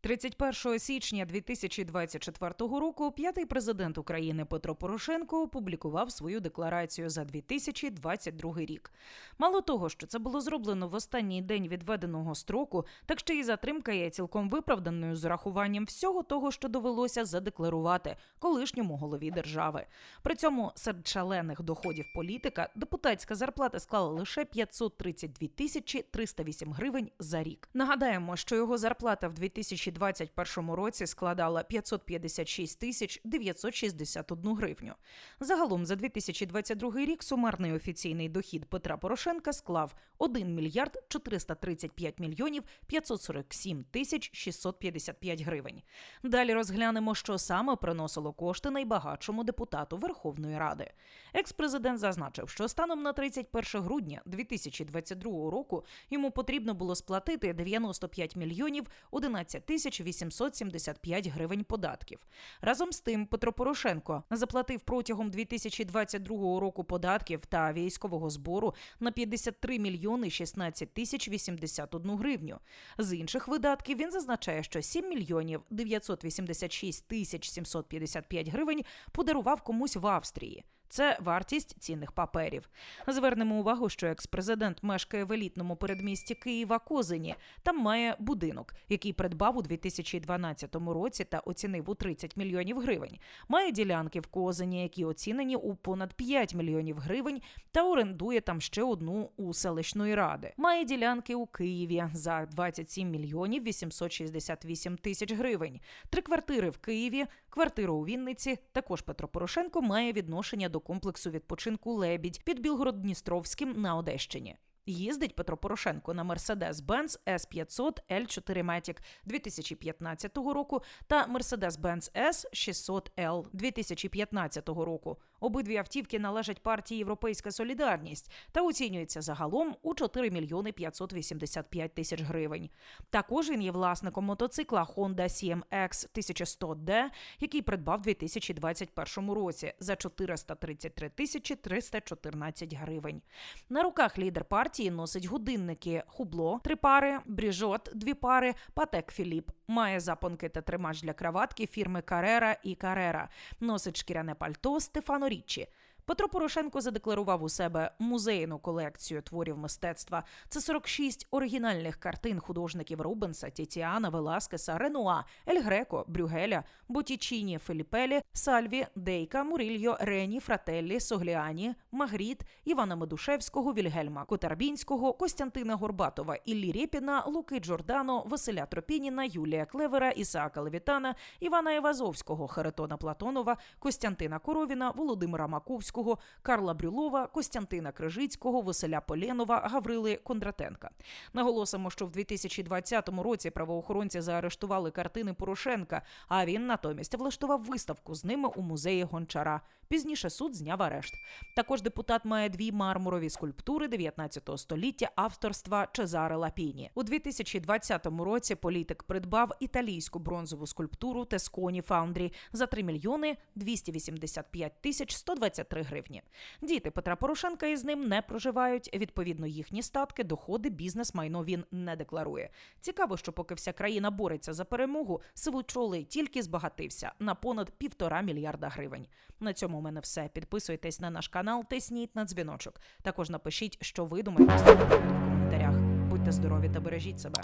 31 січня 2024 року п'ятий президент України Петро Порошенко опублікував свою декларацію за 2022 рік. Мало того, що це було зроблено в останній день відведеного строку, так ще й затримка є цілком виправданою з урахуванням всього того, що довелося задекларувати колишньому голові держави. При цьому серед шалених доходів політика депутатська зарплата склала лише 532 тисячі 308 гривень за рік. Нагадаємо, що його зарплата в 2021 році складала 556 тисяч 961 гривню. Загалом за 2022 рік сумарний офіційний дохід Петра Порошенка склав 1 мільярд 435 мільйонів 547 тисяч 655 гривень. Далі розглянемо, що саме приносило кошти найбагатшому депутату Верховної Ради. Екс-президент зазначив, що станом на 31 грудня 2022 року йому потрібно було сплатити 95 мільйонів 11 тисяч 875 гривень податків. Разом з тим, Петро Порошенко заплатив протягом 2022 року податків та військового збору на 53 мільйони 16 тисяч 81 гривню. З інших видатків він зазначає, що 7 мільйонів 986 тисяч 755 гривень подарував комусь в Австрії. Це вартість цінних паперів. Звернемо увагу, що екс-президент мешкає в елітному передмісті Києва Козині. Там має будинок, який придбав у 2012 році та оцінив у 30 мільйонів гривень. Має ділянки в Козині, які оцінені у понад 5 мільйонів гривень, та орендує там ще одну у селищної ради. Має ділянки у Києві за 27 мільйонів 868 тисяч гривень. Три квартири в Києві, квартиру у Вінниці. Також Петро Порошенко має відношення до комплексу відпочинку Лебідь під Білгород-Дністровським на Одещині. Їздить Петро Порошенко на Mercedes-Benz S500 L4 Matic 2015 року та Mercedes-Benz S600L 2015 року. Обидві автівки належать партії Європейська Солідарність та оцінюються загалом у 4 мільйони 585 тисяч гривень. Також він є власником мотоцикла Honda CMX 1100D, який придбав у 2021 році за 433 тисячі 314 гривень. На руках лідер партії носить годинники Хубло три пари, Бріжот дві пари, Патек Філіп. Має запонки та тримач для краватки фірми Карера і Карера. Носить шкіряне пальто Стефано Річчі. Петро Порошенко задекларував у себе музейну колекцію творів мистецтва. Це 46 оригінальних картин художників Рубенса, Тіціана, Веласкеса, Ренуа, Ель Греко, Брюгеля, Ботічіні, Феліпелі, Сальві, Дейка, Мурильо, Рені, Фрателлі, Согліані, Магріт, Івана Медушевського, Вільгельма Котарбінського, Костянтина Горбатова, Іллі Рєпіна, Луки Джордано, Василя Тропініна, Юлія Клевера, Ісаака Левітана, Івана Івазовського, Харитона Платонова, Костянтина Коровіна, Володимира Маковського. Карла Брюлова, Костянтина Крижицького, Василя Поленова, Гаврили Кондратенка. Наголосимо, що в 2020 році правоохоронці заарештували картини Порошенка, а він натомість влаштував виставку з ними у музеї Гончара. Пізніше суд зняв арешт. Також депутат має дві мармурові скульптури 19 століття авторства Чезаре Лапіні. У 2020 році політик придбав італійську бронзову скульптуру Тесконі Фаундрі за 3 мільйони 285 тисяч 123 гривні. Діти Петра Порошенка із ним не проживають. Відповідно, їхні статки, доходи, бізнес, майно він не декларує. Цікаво, що поки вся країна бореться за перемогу, сивочолий тільки збагатився на понад півтора мільярда гривень. На цьому у мене все. Підписуйтесь на наш канал, тисніть на дзвіночок. Також напишіть, що ви думаєте в коментарях. Будьте здорові та бережіть себе.